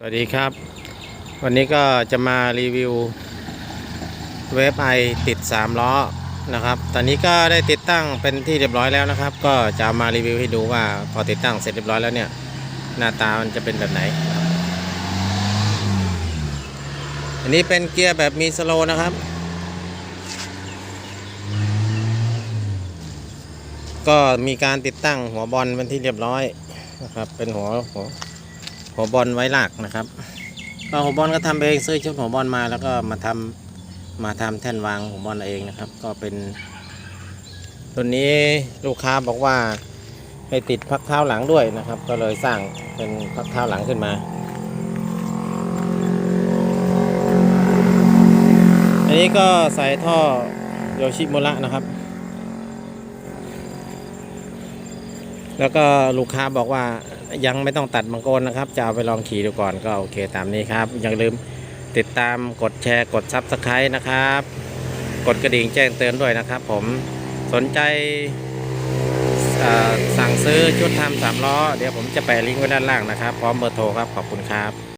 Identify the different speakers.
Speaker 1: สวัสดีครับ วันนี้ก็จะมารีวิวเวฟไอติด 3 ล้อนะครับ ตอนนี้ก็ได้ติดตั้งเป็นที่เรียบร้อยแล้วนะครับ ก็จะมารีวิวให้ดูว่าพอติดตั้งเสร็จเรียบร้อยแล้วเนี่ย หน้าตามันจะเป็นแบบไหน อันนี้เป็นเกียร์แบบมีสโลนะครับ ก็มีการติดตั้งหัวบอลเป็นที่เรียบร้อยนะครับเป็นหัวหัว หัวบอลไว้หลักนะครับก็หัวบอลก็ทำเองซื้อชุดหัวบอลมาแล้วก็มาทำมาทำแท่นวางหัวบอลเองนะครับ ก็เป็นตัวนี้ลูกค้าบอกว่าให้ติดพักเท้าหลังด้วยนะครับ ก็เลยสร้างเป็นพักเท้าหลังขึ้นมา อันนี้ก็ใส่ท่อโยชิโมระนะครับ แล้วก็ลูกค้าบอกว่ายังไม่ต้องตัดมังกรนะครับ จะเอาไปลองขี่ดูก่อนก็โอเคตามนี้ครับ อย่าลืมติดตามกดแชร์กดซับสไครต์นะครับ กดกระดิ่งแจ้งเตือนด้วยนะครับ ผมสนใจสั่งซื้อชุดทำสามล้อ เดี๋ยวผมจะแปะลิงก์ไว้ด้านล่างนะครับ พร้อมเบอร์โทรครับ ขอบคุณครับ